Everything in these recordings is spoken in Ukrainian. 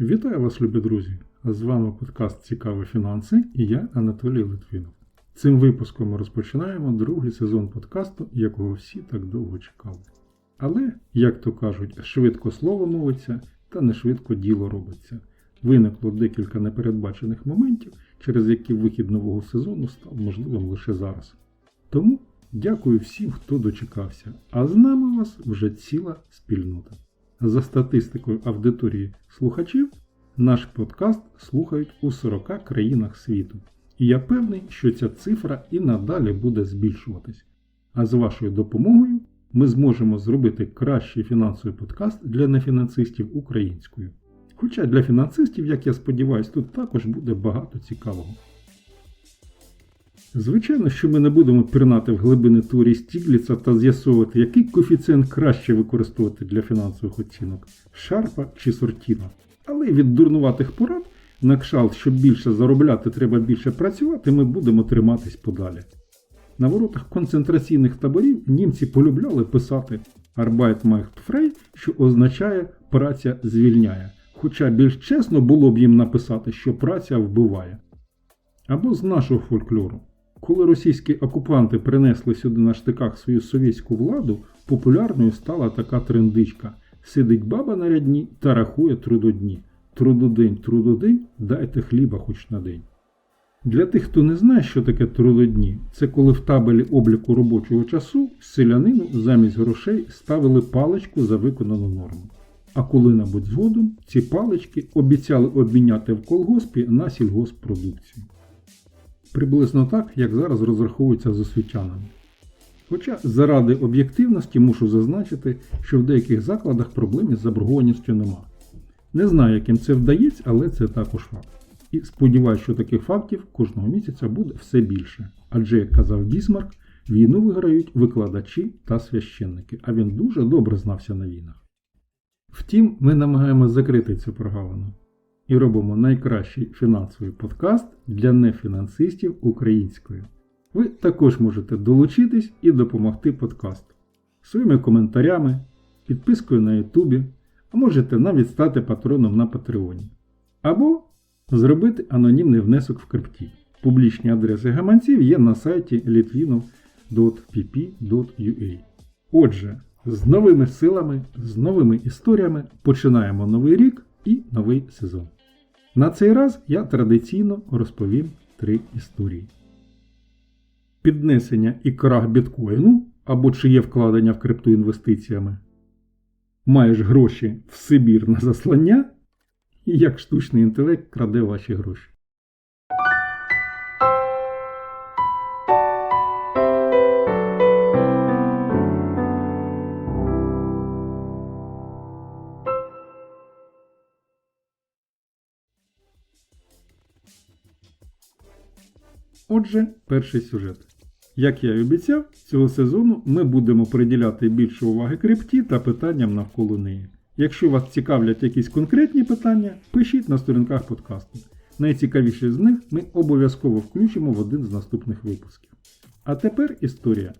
Вітаю вас, любі друзі! З вами подкаст Цікаві фінанси і я Анатолій Литвинов. Цим випуском ми розпочинаємо другий сезон подкасту, якого всі так довго чекали. Але, як то кажуть, швидко слово мовиться та не швидко діло робиться. Виникло декілька непередбачених моментів, через які вихід нового сезону став можливим лише зараз. Тому дякую всім, хто дочекався, а з нами вас вже ціла спільнота. За статистикою аудиторії слухачів, наш подкаст слухають у 40 країнах світу. І я певний, що ця цифра і надалі буде збільшуватись. А з вашою допомогою ми зможемо зробити кращий фінансовий подкаст для нефінансистів українською. Хоча для фінансистів, як я сподіваюся, тут також буде багато цікавого. Звичайно, що ми не будемо пірнати в глибини теорії Стігліца та з'ясовувати, який коефіцієнт краще використовувати для фінансових оцінок Шарпа чи Сортіна. Але від дурнуватих порад на кшалт, щоб більше заробляти, треба більше працювати, ми будемо триматись подалі. На воротах концентраційних таборів німці полюбляли писати Arbeit macht frei, що означає праця звільняє. Хоча більш чесно було б їм написати, що праця вбиває. Або з нашого фольклору. Коли російські окупанти принесли сюди на штиках свою совєтську владу, популярною стала така трендичка. Сидить баба на рядні та рахує трудодні. Трудодень, трудодень, дайте хліба хоч на день. Для тих, хто не знає, що таке трудодні, це коли в табелі обліку робочого часу селянину замість грошей ставили паличку за виконану норму. А коли-небудь згодом ці палички обіцяли обміняти в колгоспі на сільгоспродукцію. Приблизно так, як зараз розраховуються з освітянами. Хоча заради об'єктивності мушу зазначити, що в деяких закладах проблем із заборгованістю нема. Не знаю, яким це вдається, але це також факт. І сподіваюся, що таких фактів кожного місяця буде все більше. Адже, як казав Бісмарк, війну виграють викладачі та священники, а він дуже добре знався на війнах. Втім, ми намагаємося закрити цю прогалину і робимо найкращий фінансовий подкаст для нефінансистів українською. Ви також можете долучитись і допомогти подкасту своїми коментарями, підпискою на Ютубі, а можете навіть стати патроном на Патреоні. Або зробити анонімний внесок в крипті. Публічні адреси гаманців є на сайті litvino.pp.ua. Отже, з новими силами, з новими історіями починаємо новий рік і новий сезон. На цей раз я традиційно розповім три історії. Піднесення і крах біткоїну або чиє вкладення в крипту інвестиціями. Маєш гроші в Сибір на заслання, і як штучний інтелект краде ваші гроші. Отже, перший сюжет. Як я і обіцяв, цього сезону ми будемо приділяти більше уваги крипті та питанням навколо неї. Якщо вас цікавлять якісь конкретні питання, пишіть на сторінках подкасту. Найцікавіші з них ми обов'язково включимо в один з наступних випусків. А тепер історія.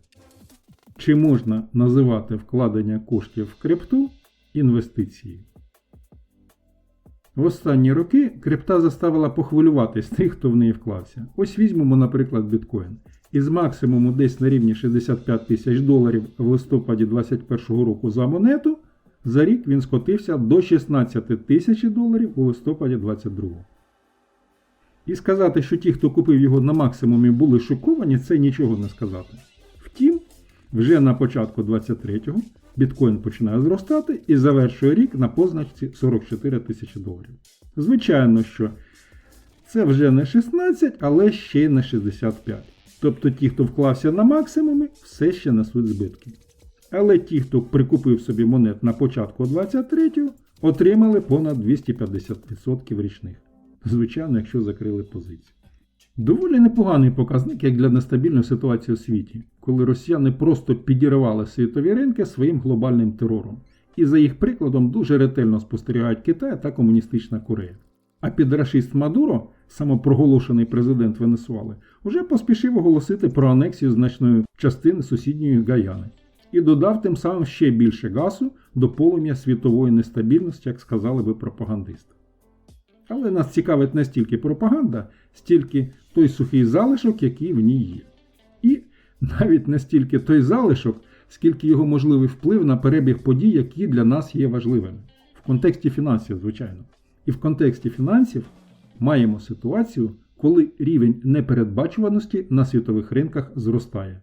Чи можна називати вкладення коштів в крипту інвестицією? В останні роки крипта заставила похвилюватись тих, хто в неї вклався. Ось візьмемо, наприклад, біткоін. Із максимуму десь на рівні 65 тисяч доларів в листопаді 2021 року за монету, за рік він скотився до 16 тисяч доларів у листопаді 2022. І сказати, що ті, хто купив його на максимумі, були шоковані, це нічого не сказати. Втім, вже на початку 23-го біткоін починає зростати і завершує рік на позначці 44 тисячі доларів. Звичайно, що це вже не 16, але ще й не 65. Тобто ті, хто вклався на максимумі, все ще несуть збитки. Але ті, хто прикупив собі монет на початку 23-го, отримали понад 250% річних. Звичайно, якщо закрили позицію. Доволі непоганий показник як для нестабільної ситуації у світі, коли росіяни просто підірвали світові ринки своїм глобальним терором. І за їх прикладом дуже ретельно спостерігають Китай та Комуністична Корея. А підрашист Мадуро, самопроголошений президент Венесуали, уже поспішив оголосити про анексію значної частини сусідньої Гаяни і додав тим самим ще більше газу до полум'я світової нестабільності, як сказали би пропагандисти. Але нас цікавить не стільки пропаганда, стільки той сухий залишок, який в ній є. І навіть не стільки той залишок, скільки його можливий вплив на перебіг подій, які для нас є важливими. В контексті фінансів, звичайно. І в контексті фінансів маємо ситуацію, коли рівень непередбачуваності на світових ринках зростає.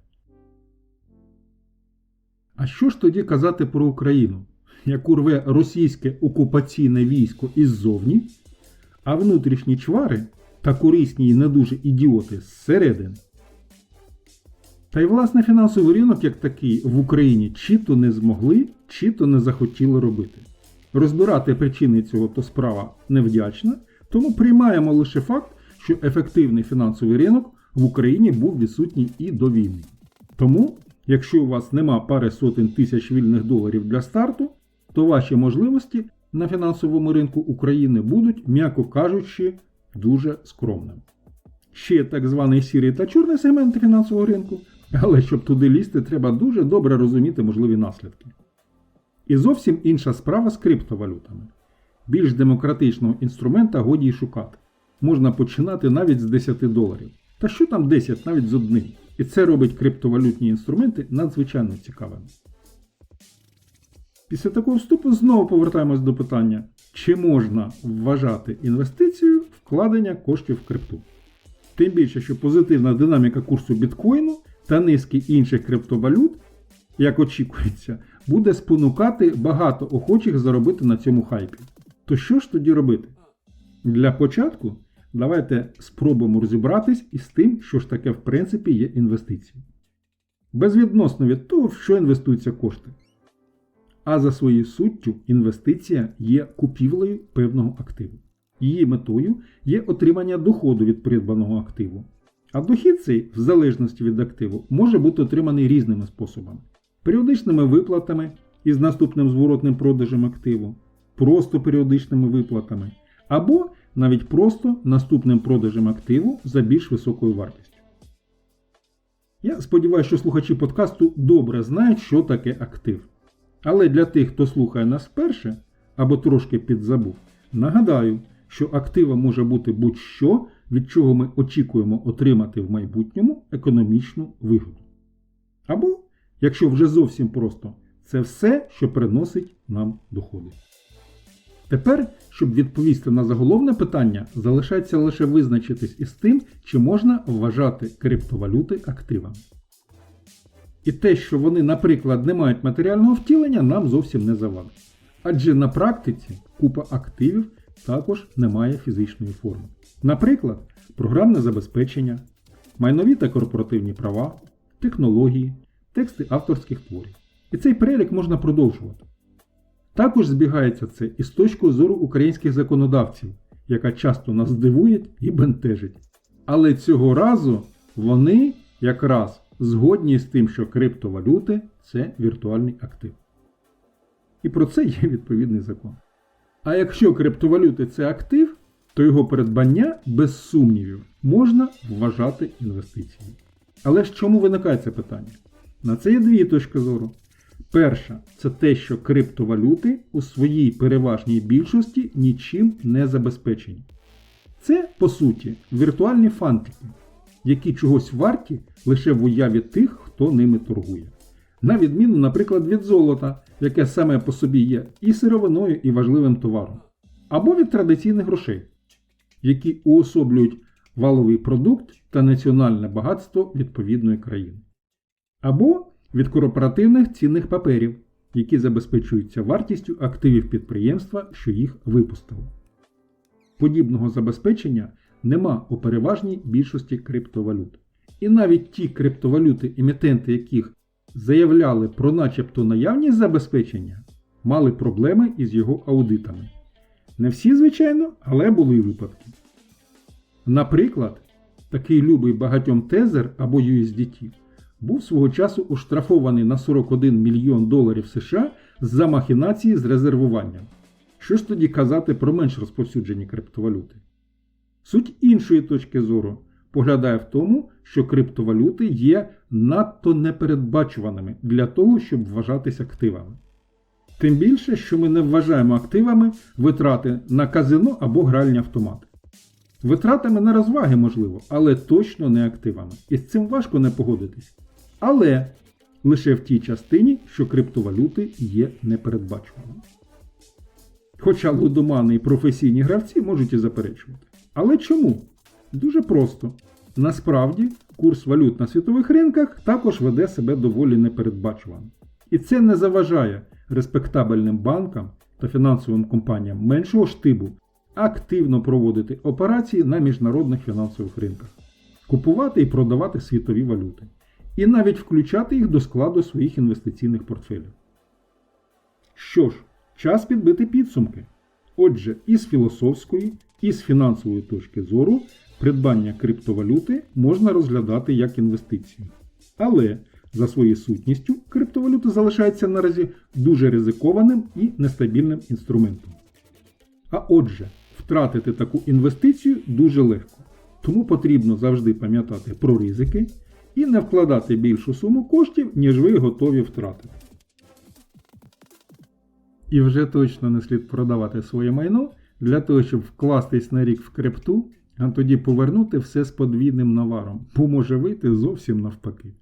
А що ж тоді казати про Україну, яку рве російське окупаційне військо іззовні, а внутрішні чвари та корисні і не дуже ідіоти зсередини? Та й власне фінансовий ринок як такий в Україні чи то не змогли, чи то не захотіли робити. Розбирати причини цього то справа невдячна, тому приймаємо лише факт, що ефективний фінансовий ринок в Україні був відсутній і до війни. Тому, якщо у вас нема пари сотень тисяч вільних доларів для старту, то ваші можливості на фінансовому ринку України будуть, м'яко кажучи, дуже скромними. Ще є так званий сірий та чорний сегменти фінансового ринку, але щоб туди лізти, треба дуже добре розуміти можливі наслідки. І зовсім інша справа з криптовалютами. Більш демократичного інструмента годі й шукати. Можна починати навіть з 10 доларів. Та що там 10 навіть з одним. І це робить криптовалютні інструменти надзвичайно цікавими. Після такого вступу знову повертаємось до питання, чи можна вважати інвестицією вкладення коштів в крипту. Тим більше, що позитивна динаміка курсу біткоїну та низки інших криптовалют, як очікується, буде спонукати багато охочих заробити на цьому хайпі. То що ж тоді робити? Для початку давайте спробуємо розібратись із тим, що ж таке в принципі є інвестиції. Безвідносно від того, в що інвестуються кошти. А за своєю суттю інвестиція є купівлею певного активу. Її метою є отримання доходу від придбаного активу. А дохід цей, в залежності від активу, може бути отриманий різними способами: періодичними виплатами із наступним зворотним продажем активу, просто періодичними виплатами, або навіть просто наступним продажем активу за більш високою вартістю. Я сподіваюся, що слухачі подкасту добре знають, що таке актив. Але для тих, хто слухає нас вперше або трошки підзабув, нагадаю, що активом може бути будь-що, від чого ми очікуємо отримати в майбутньому економічну вигоду. Або, якщо вже зовсім просто, це все, що приносить нам доходи. Тепер, щоб відповісти на заголовне питання, залишається лише визначитись із тим, чи можна вважати криптовалюти активами. І те, що вони, наприклад, не мають матеріального втілення, нам зовсім не завадить. Адже на практиці купа активів також не має фізичної форми. Наприклад, програмне забезпечення, майнові та корпоративні права, технології, тексти авторських творів. І цей перелік можна продовжувати. Також збігається це із точкою зору українських законодавців, яка часто нас дивує і бентежить. Але цього разу вони якраз згодні з тим, що криптовалюти це віртуальний актив. І про це є відповідний закон. А якщо криптовалюти це актив, то його придбання, без сумнівів, можна вважати інвестицією. Але ж чому виникає це питання? На це є дві точки зору. Перша це те, що криптовалюти у своїй переважній більшості нічим не забезпечені. Це, по суті, віртуальні фантики, які чогось варті лише в уяві тих, хто ними торгує. На відміну, наприклад, від золота, яке саме по собі є і сировиною, і важливим товаром, або від традиційних грошей, які уособлюють валовий продукт та національне багатство відповідної країни, або від корпоративних цінних паперів, які забезпечуються вартістю активів підприємства, що їх випустило. Подібного забезпечення нема у переважній більшості криптовалют. І навіть ті криптовалюти, емітенти яких заявляли про начебто наявність забезпечення, мали проблеми із його аудитами. Не всі, звичайно, але були випадки. Наприклад, такий любий багатьом тезер або USDT був свого часу оштрафований на 41 мільйон доларів США за махінації з резервуванням. Що ж тоді казати про менш розповсюджені криптовалюти? Суть іншої точки зору поглядає в тому, що криптовалюти є надто непередбачуваними для того, щоб вважатися активами. Тим більше, що ми не вважаємо активами витрати на казино або гральні автомати. Витратами на розваги можливо, але точно не активами. І з цим важко не погодитись. Але лише в тій частині, що криптовалюти є непередбачуваними. Хоча лудомани і професійні гравці можуть і заперечувати. Але чому? Дуже просто. Насправді, курс валют на світових ринках також веде себе доволі непередбачувано. І це не заважає респектабельним банкам та фінансовим компаніям меншого штибу активно проводити операції на міжнародних фінансових ринках, купувати і продавати світові валюти, і навіть включати їх до складу своїх інвестиційних портфелів. Що ж, час підбити підсумки. Отже, і з філософської, і з фінансової точки зору придбання криптовалюти можна розглядати як інвестицію. Але за своєю сутністю криптовалюта залишається наразі дуже ризикованим і нестабільним інструментом. А отже, втратити таку інвестицію дуже легко. Тому потрібно завжди пам'ятати про ризики і не вкладати більшу суму коштів, ніж ви готові втратити. І вже точно не слід продавати своє майно для того, щоб вкластись на рік в крипту, а тоді повернути все з подвійним наваром, бо може вийти зовсім навпаки.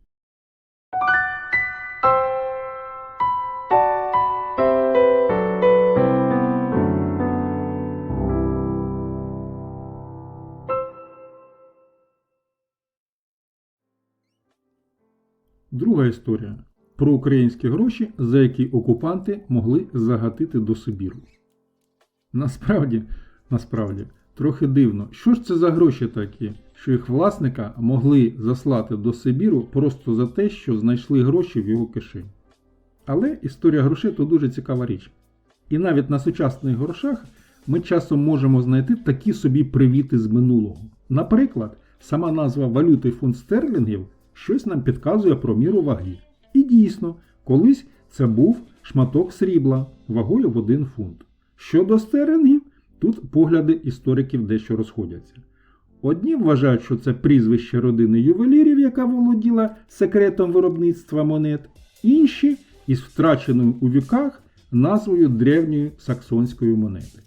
Друга історія про українські гроші, за які окупанти могли загатити до Сибіру. Насправді, насправді, трохи дивно, що ж це за гроші такі, що їх власника могли заслати до Сибіру просто за те, що знайшли гроші в його кишені. Але історія грошей то дуже цікава річ. І навіть на сучасних грошах ми часом можемо знайти такі собі привіти з минулого. Наприклад, сама назва валюти фунт стерлінгів щось нам підказує про міру ваги. І дійсно, колись це був шматок срібла вагою в 1 фунт. Щодо стерлінгів, тут погляди істориків дещо розходяться. Одні вважають, що це прізвище родини ювелірів, яка володіла секретом виробництва монет, інші із втраченою у віках назвою древньої саксонської монети.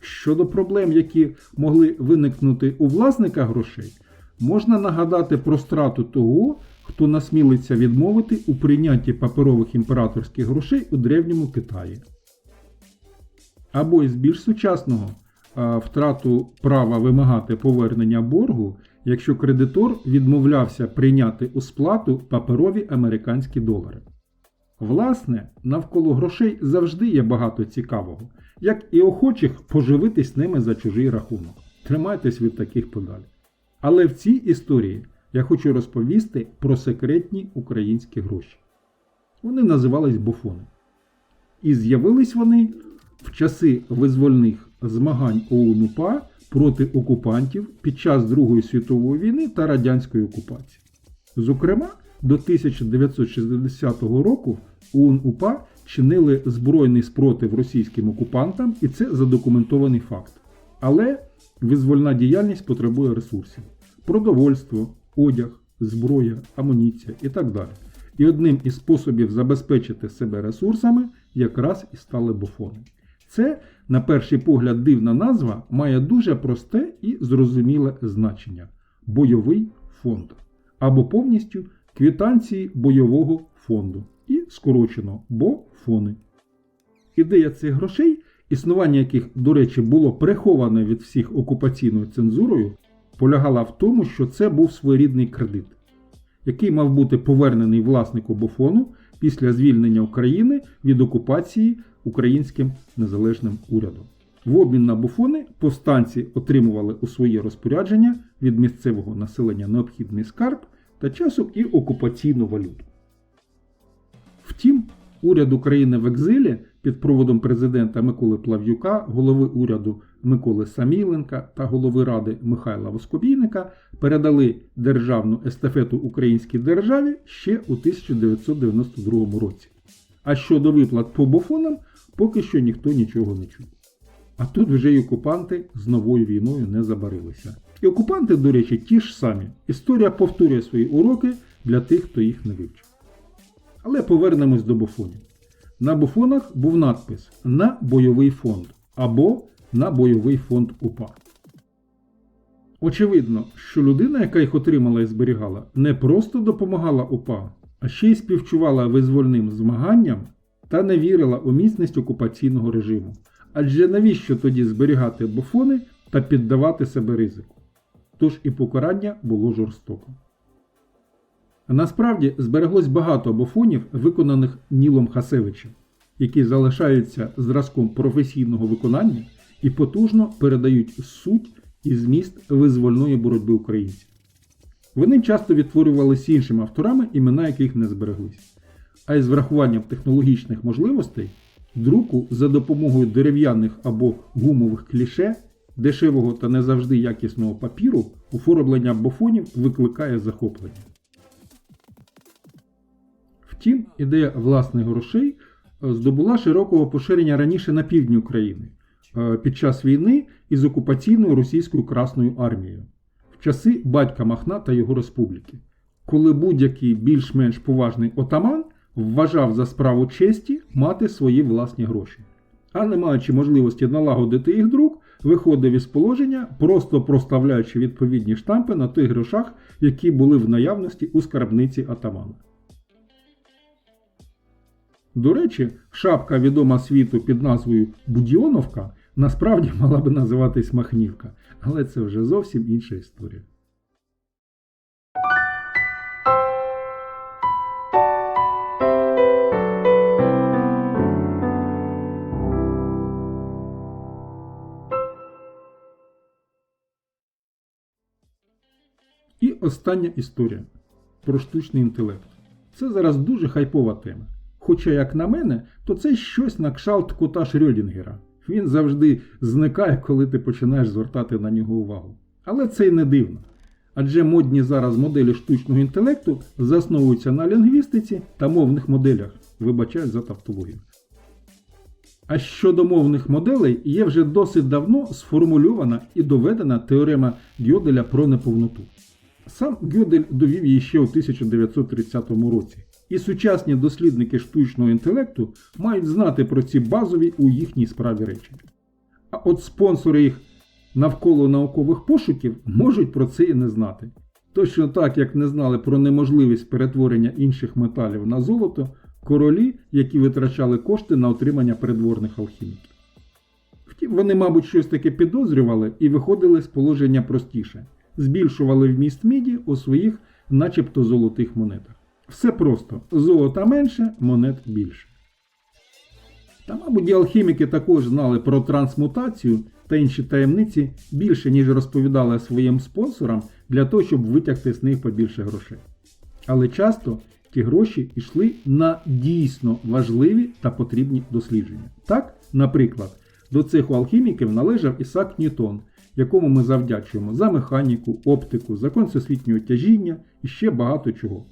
Щодо проблем, які могли виникнути у власника грошей, можна нагадати про страту того, хто насмілиться відмовити у прийнятті паперових імператорських грошей у Древньому Китаї. Або із більш сучасного втрату права вимагати повернення боргу, якщо кредитор відмовлявся прийняти у сплату паперові американські долари. Власне, навколо грошей завжди є багато цікавого, як і охочих поживитись ними за чужий рахунок. Тримайтесь від таких подалі. Але в цій історії я хочу розповісти про секретні українські гроші. Вони називались буфони. І з'явились вони в часи визвольних змагань ОУН-УПА проти окупантів під час Другої світової війни та радянської окупації. Зокрема, до 1960 року ОУН-УПА чинили збройний спротив російським окупантам, і це задокументований факт. Але визвольна діяльність потребує ресурсів: продовольство, одяг, зброя, амуніція і так далі. І одним із способів забезпечити себе ресурсами якраз і стали буфони. Це, на перший погляд, дивна назва має дуже просте і зрозуміле значення бойовий фонд або повністю квітанції бойового фонду і скорочено БОФОни. Ідея цих грошей, існування яких, до речі, було приховане від всіх окупаційною цензурою, полягала в тому, що це був своєрідний кредит, який мав бути повернений власнику Бофону після звільнення України від окупації українським незалежним урядом. В обмін на буфони повстанці отримували у своє розпорядження від місцевого населення необхідний скарб та часом і окупаційну валюту. Уряд України в екзилі під проводом президента Миколи Плав'юка, голови уряду Миколи Саміленка та голови ради Михайла Воскобійника передали державну естафету українській державі ще у 1992 році. А щодо виплат по бофонам, поки що ніхто нічого не чув. А тут вже й окупанти з новою війною не забарилися. І окупанти, до речі, ті ж самі. Історія повторює свої уроки для тих, хто їх не вивчив. Але повернемось до бофонів. На буфонах був надпис на бойовий фонд або на бойовий фонд УПА. Очевидно, що людина, яка їх отримала і зберігала, не просто допомагала УПА, а ще й співчувала визвольним змаганням та не вірила у міцність окупаційного режиму. Адже навіщо тоді зберігати буфони та піддавати себе ризику? Тож і покарання було жорстоко. Насправді збереглось багато буфонів, виконаних Нілом Хасевичем, які залишаються зразком професійного виконання і потужно передають суть і зміст визвольної боротьби українців. Вони часто відтворювалися іншими авторами, імена яких не збереглись. А із врахуванням технологічних можливостей, друку за допомогою дерев'яних або гумових кліше, дешевого та не завжди якісного папіру, оформлення бофонів викликає захоплення. Втім, ідея власних грошей е, здобула широкого поширення раніше на півдні України е, під час війни із окупаційною російською Красною армією в часи батька Махна та його республіки, коли будь-який більш-менш поважний отаман вважав за справу честі мати свої власні гроші, а не маючи можливості налагодити їх друк, виходив із положення, просто проставляючи відповідні штампи на тих грошах, які були в наявності у скарбниці атамана. До речі, шапка відома світу під назвою Будіоновка насправді мала би називатись Махнівка, але це вже зовсім інша історія. І остання історія про штучний інтелект. Це зараз дуже хайпова тема. Хоча, як на мене, то це щось на кшалт кота Шрёдінгера. Він завжди зникає, коли ти починаєш звертати на нього увагу. Але це й не дивно. Адже модні зараз моделі штучного інтелекту засновуються на лінгвістиці та мовних моделях, вибачаю за тавтологію. А щодо мовних моделей є вже досить давно сформульована і доведена теорема Гьоделя про неповноту. Сам Гьодель довів її ще у 1930 році, і сучасні дослідники штучного інтелекту мають знати про ці базові у їхній справі речі. А от спонсори їх навколо наукових пошуків можуть про це і не знати. Точно так, як не знали про неможливість перетворення інших металів на золото, королі, які витрачали кошти на отримання придворних алхіміків. Втім, вони, мабуть, щось таке підозрювали і виходили з положення простіше, збільшували вміст міді у своїх, начебто, золотих монетах. Все просто: золота менше, монет більше. Та, мабуть, і алхіміки також знали про трансмутацію та інші таємниці більше, ніж розповідали своїм спонсорам для того, щоб витягти з них побільше грошей. Але часто ті гроші йшли на дійсно важливі та потрібні дослідження. Так, наприклад, до цеху алхіміків належав Ісак Ньютон, якому ми завдячуємо за механіку, оптику, закон всесвітнього тяжіння і ще багато чого.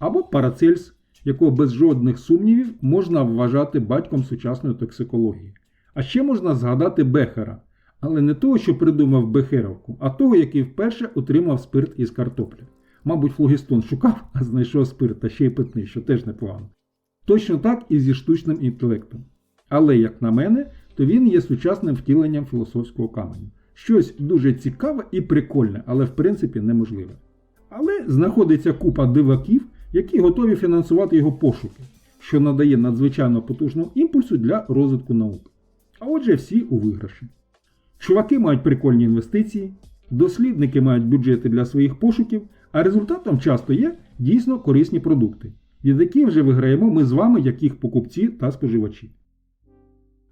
Або Парацельс, якого без жодних сумнівів можна вважати батьком сучасної токсикології. А ще можна згадати Бехера, але не того, що придумав Бехеровку, а того, який вперше отримав спирт із картоплі. Мабуть, флогістон шукав, а знайшов спирт та ще й питний, що теж непогано. Точно так і зі штучним інтелектом. Але, як на мене, то він є сучасним втіленням філософського каменю. Щось дуже цікаве і прикольне, але в принципі неможливе. Але знаходиться купа диваків, які готові фінансувати його пошуки, що надає надзвичайно потужного імпульсу для розвитку науки. А отже, всі у виграші. Чуваки мають прикольні інвестиції, дослідники мають бюджети для своїх пошуків, а результатом часто є дійсно корисні продукти, від яких вже виграємо ми з вами, як їх покупці та споживачі.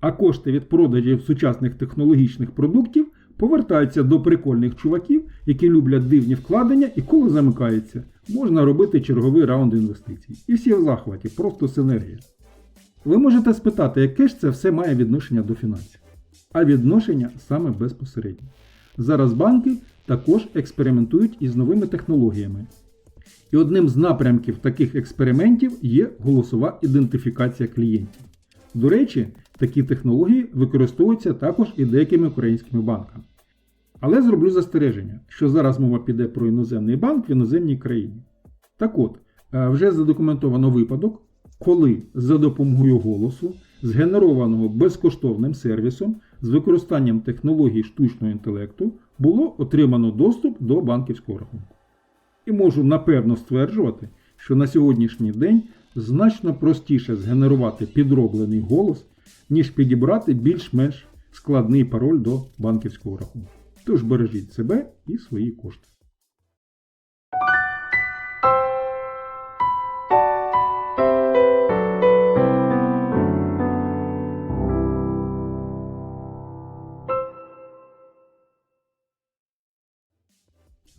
А кошти від продажів сучасних технологічних продуктів повертаються до прикольних чуваків, які люблять дивні вкладення і коло замикається. Можна робити черговий раунд інвестицій. І всі в захваті, просто синергія. Ви можете спитати, яке ж це все має відношення до фінансів? А відношення саме безпосередньо. Зараз банки також експериментують із новими технологіями. І одним з напрямків таких експериментів є голосова ідентифікація клієнтів. До речі, такі технології використовуються також і деякими українськими банками. Але зроблю застереження, що зараз мова піде про іноземний банк в іноземній країні. Так от, вже задокументовано випадок, коли за допомогою голосу, згенерованого безкоштовним сервісом з використанням технологій штучного інтелекту, було отримано доступ до банківського рахунку. І можу напевно стверджувати, що на сьогоднішній день значно простіше згенерувати підроблений голос, ніж підібрати більш-менш складний пароль до банківського рахунку. Тож бережіть себе і свої кошти.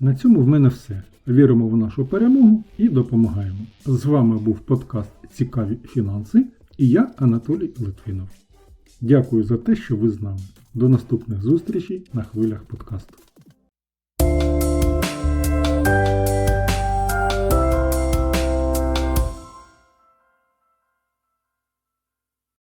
На цьому в мене все. Віримо в нашу перемогу і допомагаємо. З вами був подкаст Цікаві фінанси і я, Анатолій Литвинов. Дякую за те, що ви з нами. До наступних зустрічей на хвилях подкасту.